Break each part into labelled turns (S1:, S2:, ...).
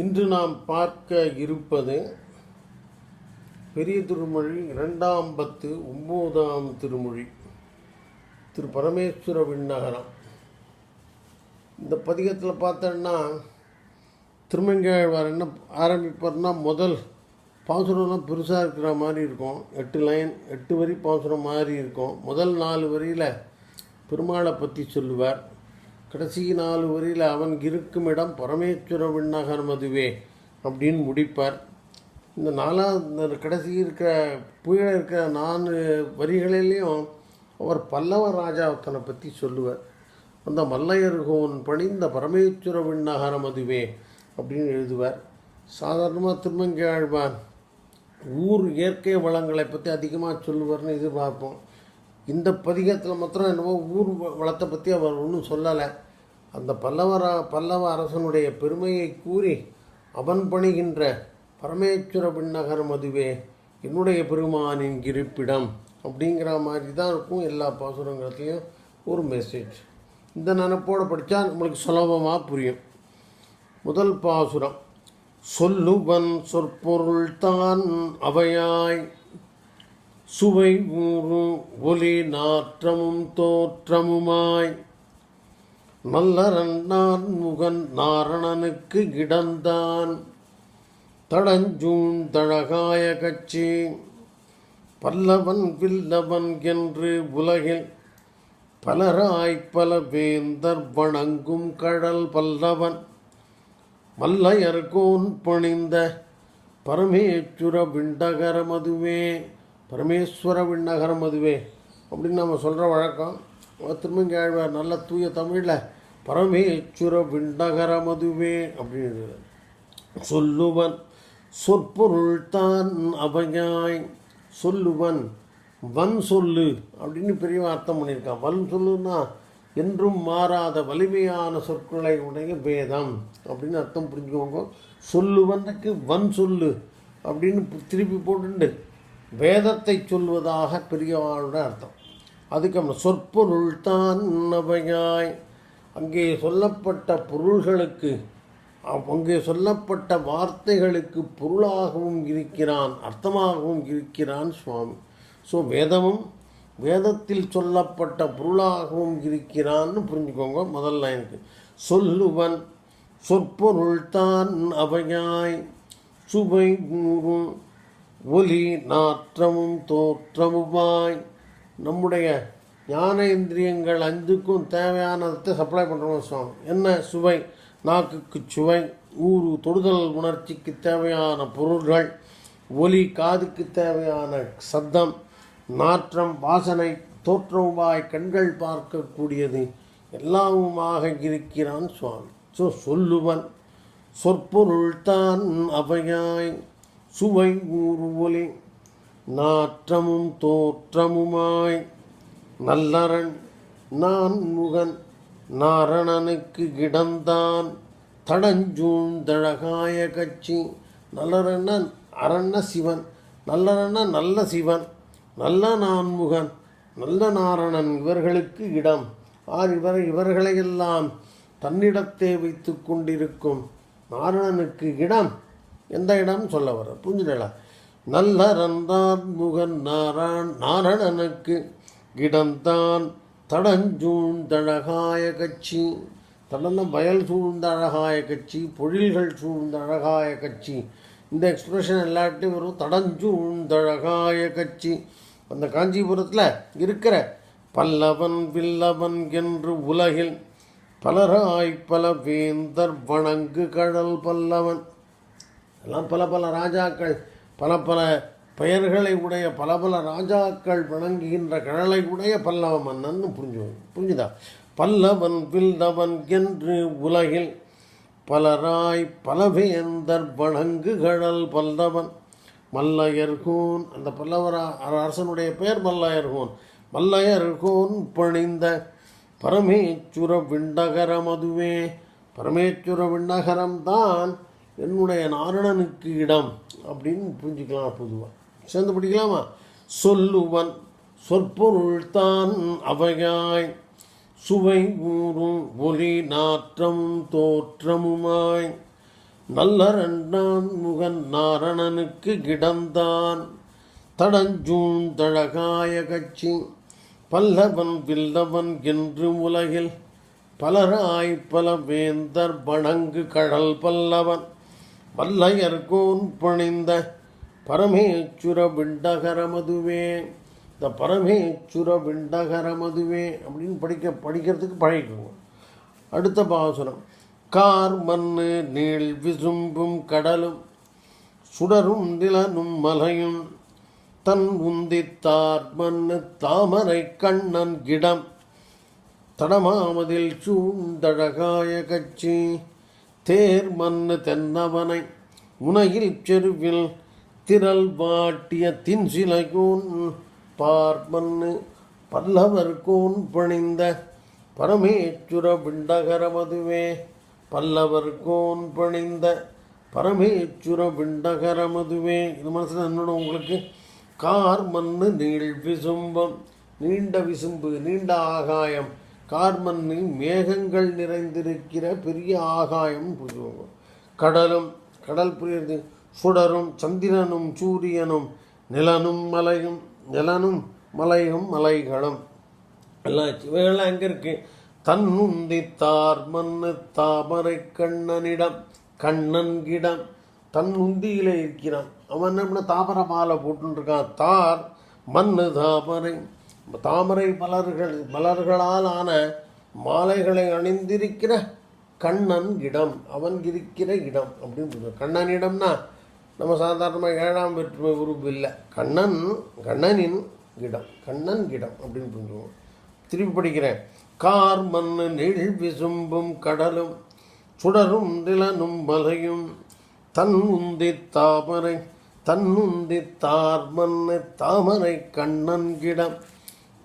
S1: இன்று நாம் பார்க்க இருப்பது பெரிய திருமொழி இரண்டாம் பத்து ஒம்போதாம் திருமொழி திரு பரமேஸ்வர விண்ணகரம். இந்த பதிகத்தில் பார்த்தோன்னா திருமங்கையாழ்வார் என்ன ஆரம்பிப்பார்னா முதல் பாசுரம்லாம் பெருசாக இருக்கிற மாதிரி இருக்கும். எட்டு லைன் எட்டு வரி பாசுரம் மாதிரி இருக்கும். முதல் நாலு வரியில் பெருமாளை பற்றி சொல்லுவார். கடைசி நாலு வரியில் அவன் இருக்கும் இடம் பரமேஸ்வர விண்ணகரம் அதுவே அப்படின்னு முடிப்பார். இந்த நாலாம் கடைசி இருக்கிற கீழே இருக்கிற நாலு வரிகளிலையும் அவர் பல்லவ ராஜாத்தனை பற்றி சொல்லுவார். அந்த மல்லையர்கோன் பணிந்த பரமேஸ்வர விண்ணகரம் அதுவே அப்படின்னு எழுதுவார். சாதாரணமாக திருமங்கி ஆழ்வார் ஊர் இயற்கை வளங்களை பற்றி அதிகமாக சொல்லுவார்னு எதிர்பார்ப்போம். இந்த பதிகத்தில் மாத்திரம் என்னவோ ஊர் வ- வளத்தை பற்றி அவர் ஒன்றும் சொல்லலை. அந்த பல்லவரா பல்லவ அரசனுடைய பெருமையை கூறி அவன் பணிகின்ற பரமேஸ்வர விண்ணகரம் அதுவே என்னுடைய பெருமானின் இருப்பிடம் அப்படிங்கிற மாதிரி தான் இருக்கும் எல்லா பாசுரங்களையும் ஒரு மெசேஜ் இந்த நினப்போடு படித்தா நம்மளுக்கு சுலபமாக புரியும். முதல் பாசுரம் சொல்லுவன் சொற்பொருள் தான் அவையாய் சுவை ஊறும் ஒலி நாற்றமும் தோற்றமுமாய். நல்லரண்டான் முகன் நாரணனுக்கு கிடந்தான். தடஞ்சூன் தழகாய கட்சி பல்லவன் வில்லவன் என்று உலகில் பலராய் பல வேந்தர் வணங்கும் கடல் பல்லவன். மல்லையர்கோன் பணிந்த பரமேஸ்வர விண்டகரமதுவே. அதுவே பரமேஸ்வர விண்ணகரம் அதுவே. அப்படின்னு நம்ம சொல்கிற வழக்கம். திருமங்கி ஆழ்வார் நல்ல தூய தமிழில் பரமேஸ்வர விண்ணகரம் அதுவே அப்படின்னு சொல்லுவன் சொற்பொருள் தான் அவையாய். சொல்லுவன் வன் சொல்லு அப்படின்னு பெரிய அர்த்தம் பண்ணியிருக்கான். வன் சொல்லுன்னா என்றும் மாறாத வலிமையான சொற்களை உடைய வேதம் அப்படின்னு அர்த்தம் புரிஞ்சுக்கோங்க. சொல்லுவனுக்கு வன் சொல்லு அப்படின்னு திருப்பி போட்டுண்டு. வேதத்தை சொல்வதாக பெரியவாளோட அர்த்தம். அதுக்கு அப்புறம் சொற்பொருள் தான் அவையாய் அங்கே சொல்லப்பட்ட பொருள்களுக்கு அங்கே சொல்லப்பட்ட வார்த்தைகளுக்கு பொருளாகவும் இருக்கிறான் அர்த்தமாகவும் இருக்கிறான் சுவாமி. ஸோ வேதமும் வேதத்தில் சொல்லப்பட்ட பொருளாகவும் இருக்கிறான்னு புரிஞ்சுக்கோங்க முதல் லைனுக்கு. சொல்லுவன் சொற்பொருள் தான் அவையாய் சுவை நூறும் ஒலி நாற்றமும் தோற்றமுமாய். நம்முடைய ஞானேந்திரியங்கள் அஞ்சுக்கும் தேவையானதை சப்ளை பண்ணுறோம் சுவாமி. என்ன சுவை? நாக்குக்கு சுவை. ஊறு தொடுதல் உணர்ச்சிக்கு தேவையான பொருள்கள். ஒலி காதுக்கு தேவையான சத்தம். நாற்றம் வாசனை தோற்றமுமாய் கண்கள் பார்க்கக்கூடியது எல்லாமுமாக இருக்கிறான் சுவாமி. ஸோ சொல்லுவன் சொற்பொருள் தான் அவையாய். சுவை ஊறு நாற்றமும் தோற்றமுமாய். நல்லரண் நான் முகன் நாரணனுக்கு கிடந்தான். தடஞ்சூழ்ந்தழகாய கட்சி நல்லரணன் அரண்ண சிவன் நல்லரண்ண நல்ல சிவன் நல்ல நான்முகன் நல்ல நாரணன் இவர்களுக்கு இடம். ஆர் இவர் இவர்களையெல்லாம் தன்னிடத்தே வைத்து கொண்டிருக்கும் நாரணனுக்கு இடம். எந்த இடம் சொல்ல வர புரிஞ்சுடல நல்ல ரந்தான் முகன் நாராயண் நாரணனுக்கு கிடந்தான் தடஞ்சூழ்ந்தழகாய கட்சி. தடன வயல் சூழ்ந்த அழகாய கட்சி பொழில்கள் சூழ்ந்த அழகாய கட்சி. இந்த எக்ஸ்பிரஷன் எல்லாட்டையும் வரும். தடஞ்சூழ்ந்தழகாய கட்சி. அந்த காஞ்சிபுரத்தில் இருக்கிற பல்லவன் வில்லவன் என்று உலகில் பலராய் பல வேந்தர் வணங்கு கடல் பல்லவன். எல்லாம் பல பல ராஜாக்கள் பல பல பெயர்களை உடைய பல பல ராஜாக்கள் வணங்குகின்ற கடலை உடைய பல்லவ மன்னன் புரிஞ்சு புரிஞ்சுதா? பல்லவன் வில்லவன் என்று உலகில் பலராய் பலவேந்தர் வணங்கு கழல் பல்லவன். மல்லையர்கோன் அந்த பல்லவரா அரசனுடைய பெயர் மல்லையர்கோன் மல்லையர்கோன் பணிந்த பரமேச்சுர விண்டகரம் அதுவே. பரமேச்சுர விண்ணகரம்தான் என்னுடைய நாரணனுக்கு இடம் அப்படின்னு புரிஞ்சுக்கலாம் பொதுவாக சேர்ந்து படிக்கலாமா? சொல்லுவன் சொற்பொருள் தான் அவையாய். சுவை ஊறும் ஒலி நாற்றமும் தோற்றமுமாய். நல்ல ரெண்டான் முகன் நாரணனுக்கு கிடந்தான். தடஞ்சூன் தழகாய கட்சி பல்லவன் வில்லவன் என்று உலகில் பலராய் பல வேந்தர் வணங்கு கடல் பல்லவன். வல்லையர்கோன் பணிந்த பரமேச்சுர விண்டகரமதுவே. இந்த பரமேச்சுர விண்டகரமதுவே அப்படின்னு படிக்க படிக்கிறதுக்கு பழகிக்கோங்க. அடுத்த பாசுரம். கார் மண்ணு நீள் விசும்பும் கடலும் சுடரும் நிலனும் மலையும் தன் உந்தித்தார் மண்ணு தாமரை கண்ணன் கிடம் தடமாமதில் சூழ்ந்தழகாய கட்சி தேர் மண்ணு தென்னவனை முனையில் செருவில் திரள் வாட்டிய தின்சிலைகோன் பார்மண்ணு பல்லவர்கோன் பணிந்த பரமேச்சுர விண்டகரமதுவே பல்லவர்கோன் பணிந்த பரமேச்சுர விண்டகரமதுவே இது மனசில் என்னோட உங்களுக்கு. கார் மண்ணு நீள் விசும்பம் நீண்ட விசும்பு நீண்ட ஆகாயம். கார்மண்ணில் மேகங்கள் நிறைந்திருக்கிற பெரிய ஆகாயம் கடலும் கடல் புரியுது சுடரும் சந்திரனும் சூரியனும் நிலனும் மலையும் நிலனும் மலையும் மலைகளும். எல்லாம் இவைகள்லாம் எங்கே இருக்கு? தன்னுந்தி தார் மண்ணு தாமரை கண்ணனிடம் கண்ணன் கிடம். தன் உந்தியிலே இருக்கிறான். அவன் என்ன தாமரை மாலை போட்டுருக்கான் தார் மண்ணு தாமரை. தாமரை மலர்கள் மலர்களால் ஆன மாலைகளை அணிந்திருக்கிற கண்ணன் இடம் அவன் இருக்கிற இடம் அப்படின்னு கண்ணன் இடம்னா நம்ம சாதாரணமாக ஏழாம் வேற்றுமை உருவு இல்லை. கண்ணன் கண்ணனின் இடம் கண்ணன் இடம் அப்படின்னு புரிஞ்சுவோம் திருப்பி படிக்கிறேன். கார் மண் நெழ் விசும்பும் கடலும் சுடரும் நிலனும் மலையும் தன் உந்தி தாமரை தன்னுந்தி தார் மண்ணு தாமரை கண்ணன் கிடம்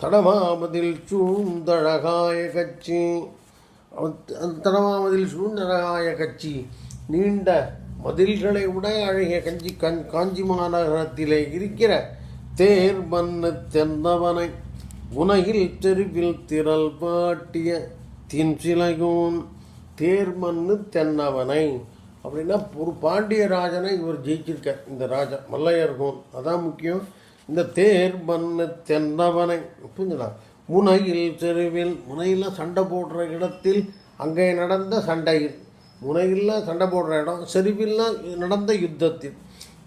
S1: தடவாமதில் சூழ்ந்தழகாய கட்சி தடவாமதில் சூழ்ந்தழகாய கட்சி நீண்ட மதில்களை உடைய அழகிய கஞ்சி கண் காஞ்சி மாநகரத்திலே இருக்கிற தேர் மண்ணு தென்னவனை உலகில் தெருவில் திரள் பாட்டிய தின்சிலையோன் தேர் மண்ணு தென்னவனை அப்படின்னா ஒரு பாண்டிய ராஜனை இவர் ஜெயிச்சிருக்கார். இந்த ராஜா மல்லையர்கோன். அதான் முக்கியம். இந்த தேர் மண்ணு தென்னவனை புரிஞ்சுடா முனையில் தெருவில் முனையில் சண்டை போடுற இடத்தில் அங்கே நடந்த சண்டையில் முனையில் சண்டை போடுற இடம் செருவில் நடந்த யுத்தத்தில்.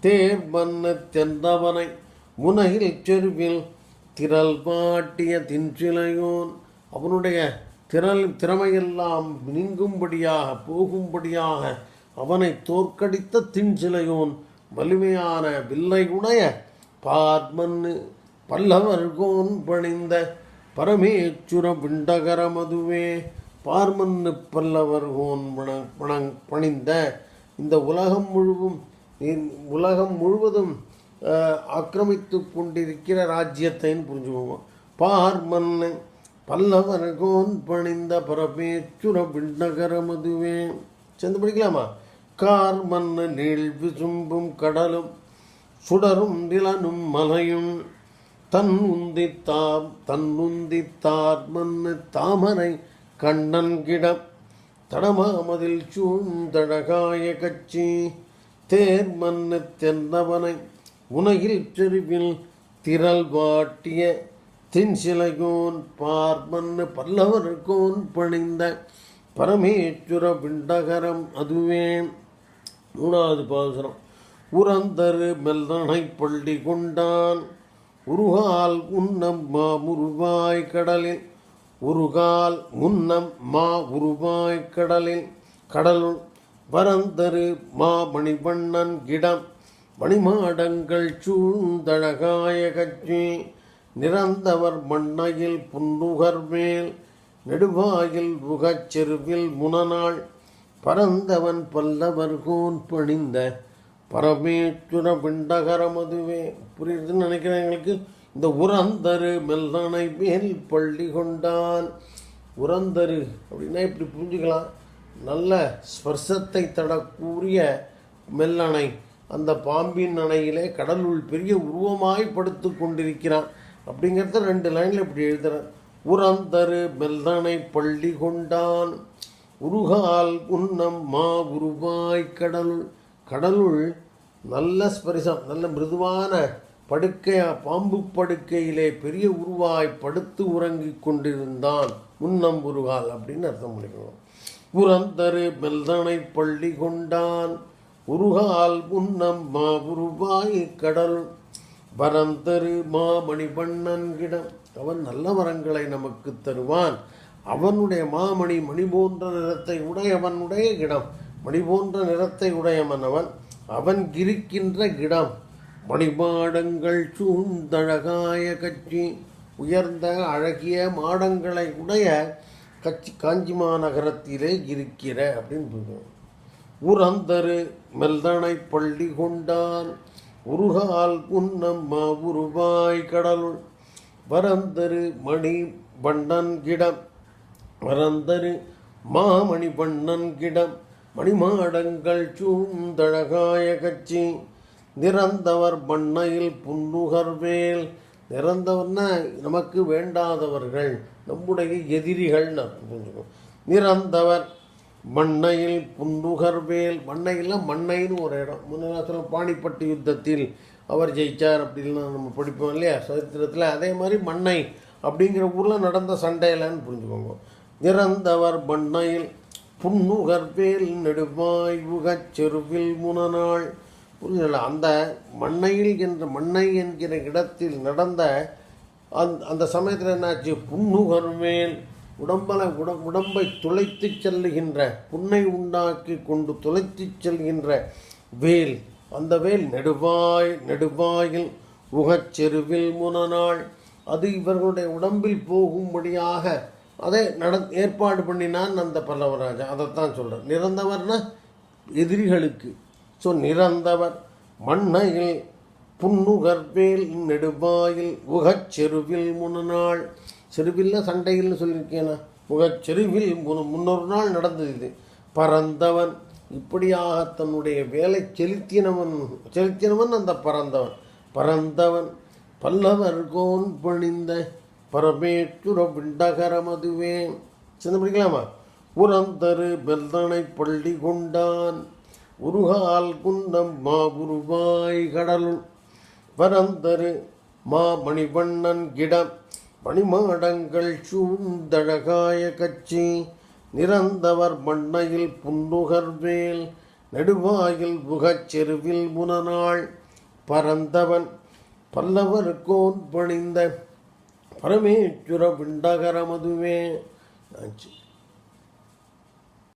S1: தேர் மண்ணு தென்னவனை முனையில் செருவில் திரள் பாட்டிய தின்சிலையோன். அவனுடைய திரள் திறமையெல்லாம் நீங்கும்படியாக போகும்படியாக அவனை தோற்கடித்த தின்சிலையோன். வலிமையான வில்லை உடைய பார்மன்னு பல்லவர்கோன் பணிந்த பரமேச்சுர விண்டகர மதுவே பார்மன்னு பல்லவர்கோன் பண பணங் பணிந்த இந்த உலகம் முழுவதும் உலகம் முழுவதும் ஆக்கிரமித்து கொண்டிருக்கிற ராஜ்யத்தைன்னு புரிஞ்சுக்குவோம் பார்மன்னு பல்லவர்கோன் பணிந்த பரமேச்சுர விண்டகர மதுவே. சேர்ந்து படிக்கலாமா? கார் நீள் விசும்பும் கடலும் சுடரும் நிலனும் மலையும் தன் உந்தித்தார் தன் உந்தித்தார் மண்ணு தாமரை கண்ணன் கிடம். தடமாமதில் சூழ்ந்தழகாய கட்சி தேர் மண்ணு தென்னவனை உலகில் செருவில் திரள் வாட்டிய தின்சிலையோன் பார்மன்னு பல்லவர்கோன் பணிந்த பரமேஸ்வர விண்டகரம் அதுவே. மூணாவது பாசுரம். உரந்தரு மெல்லனை பள்ளி கொண்டான். உருகால் உன்னம் மா உருவாய் கடலில். உருகால் முன்னம் மா உருவாய் கடலில். கடலுள் வரந்தரு மா மணிவண்ணன் கிடம். மணிமாடங்கள் சூழ்ந்தழகாய கட்சி நிறந்தவர் மண்ணையில் புன்னுகர் மேல். நெடுவாயில் ருகச் செருவில் முனநாள். பரந்தவன் பல்லவர் பல்லவர்கோன் பணிந்த பரமேச்சுர விண்டகரம் அதுவே. புரியுதுன்னு நினைக்கிறேன் எங்களுக்கு. இந்த உரந்தரு மெல்லனை மேல் பள்ளி கொண்டான். உரந்தரு அப்படின்னா இப்படி புரிஞ்சுக்கலாம். நல்ல ஸ்பர்சத்தை தடக்கூடிய மெல்லணை. அந்த பாம்பின் அணையிலே கடலுள் பெரிய உருவமாய் படுத்து கொண்டிருக்கிறான். அப்படிங்கிறத ரெண்டு லைனில் இப்படி எழுதுகிறேன் உரந்தரு மெல்லனை பள்ளி கொண்டான். உருகால் உன்னம் மா உருவாய் கடலுள் கடலுள் நல்ல ஸ்பரிசம் நல்ல மிருதுவான படுக்கையா பாம்பு படுக்கையிலே பெரிய உருவாய் படுத்து உறங்கிக் கொண்டிருந்தான். உன்னம் உருகால் அப்படின்னு அர்த்தம் பண்ணிக்கணும். உரந்தரு மெல்தனை பள்ளி கொண்டான். உருகால் உன்னம் மா உருவாய் கடல். வரந்தரு மாமணி பண்ணன்கிடம் அவன் நல்ல வரங்களை நமக்கு தருவான். அவனுடைய மாமணி மணி போன்ற நிறத்தை உடையவனுடைய இடம் மணி போன்ற நிறத்தை உடையவன் அவன் அவன் இருக்கின்ற இடம் மணிமாடங்கள் சூழ்ந்தழகாய கட்சி உயர்ந்த அழகிய மாடங்களை உடைய கட்சி காஞ்சி மாநகரத்திலே இருக்கிற அப்படின்னு உரந்தரு மெல்தனை பள்ளி கொண்டான். உருகால் உன்னம்மா உருவாய் கடலுள். வரந்தரு மணி வண்ணன் கிடம். வரந்தரு மாமணி வண்ணன் கிடம். மணிமாடங்கள் சூழ்ந்தழகாய கட்சி நிறந்தவர் பண்ணையில் புன்னுகர்வேல். நிறந்தவர்னா நமக்கு வேண்டாதவர்கள் நம்முடைய எதிரிகள்னு அர்த்தம் புரிஞ்சுக்கணும் நிறந்தவர் மண்ணையில் புன்னுகர்வேல். மண்ணையில் மண்ணைன்னு ஒரு இடம். முன்னெல்லாம் சொல்ல பாணிப்பட்டு யுத்தத்தில் அவர் ஜெயித்தார் அப்படின்லாம் நம்ம படிப்போம் இல்லையா? சரித்திரத்தில் அதே மாதிரி மண்ணை அப்படிங்கிற ஊரில் நடந்த சண்டையிலன்னு புரிஞ்சுக்கோங்க. நிறந்தவர் மண்ணையில் புன்னுகர்வேல் நெடுவாய் உகச் செருவில் முனநாள். புரியல அந்த மண்ணையில் என்ற மண்ணை என்கிற இடத்தில் நடந்த அந்த அந்த சமயத்தில் என்னாச்சு? புன்னுகர்மேல் உடம்பல உட உடம்பை துளைத்து செல்லுகின்ற புண்ணை உண்டாக்கி கொண்டு துளைத்து செல்கின்ற வேல். அந்த வேல் நெடுவாய் நெடுவாயில் உகச்செருவில் முனநாள். அது இவர்களுடைய உடம்பில் போகும்படியாக அதை நட ஏற்பாடு பண்ணினான் அந்த பல்லவராஜா அதைத்தான் சொல்கிறேன் நிறந்தவர்னா எதிரிகளுக்கு. ஸோ நிறந்தவர் மண்ணையில் புன்னுகர்வேல் நெடுவாயில் உகச்செருவில் முன்னாள் செருவில் சண்டைகள்னு சொல்லியிருக்கேனா? உகச்செருவில் முன் முன்னொரு நாள் நடந்தது இது. பறந்தவன் இப்படியாக தன்னுடைய வேலை செலுத்தினவன் செலுத்தினவன் அந்த பறந்தவன். பறந்தவன் பல்லவர் கோன் பணிந்த பரமேற்றுர விண்டகரமதுவே. சின்ன படிக்கலாமா உரந்தரு பெல்தனை பள்ளி கொண்டான். உருகால் குன்னம் மா கடலுள் பரந்தரு மா மணிவண்ணன் கிடம். மணிமாடங்கள் சூழ்ந்தழகாய கட்சி நிறந்தவர் மண்ணையில் புன்னுகர்வேல். நெடுவாயில் புகச் செருவில் முனநாள். பரந்தவன் பல்லவர் கோன் பணிந்த பரமேச்சுர விண்டகர மதுவே ஆச்சு